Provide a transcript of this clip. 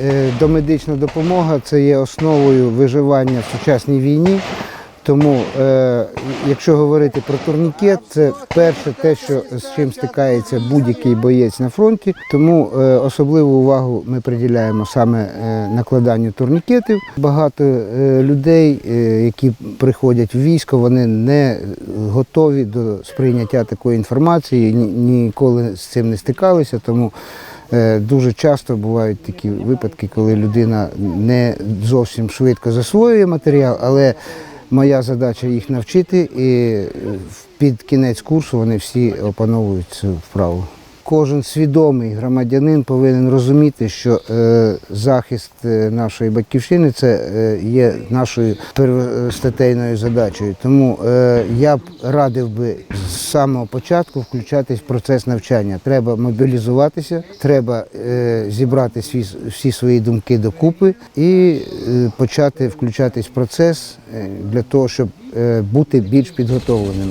Е, Домедична допомога це є основою виживання в сучасній війні. Тому, е, якщо говорити про турнікет, це перше те, що з чим стикається будь-який боєць на фронті. Тому е, особливу увагу ми приділяємо саме е, накладанню турнікетів. Багато е, людей, е, які приходять в військо, вони не готові до сприйняття такої інформації, ні- ніколи з цим не стикалися. Тому Дуже часто бувають такі випадки, коли людина не зовсім швидко засвоює матеріал, але моя задача їх навчити, і е, під кінець курсу вони всі опановують цю вправу. Кожен свідомий громадянин повинен розуміти, що е, захист е, нашої батьківщини це е, є нашою первостатейною задачею. Тому е, я б радив би з самого початку включатись в процес навчання. Треба мобілізуватися, треба е, зібрати свій, всі свої думки докупи і е, почати включатись в процес е, для того, щоб е, бути більш підготовленим.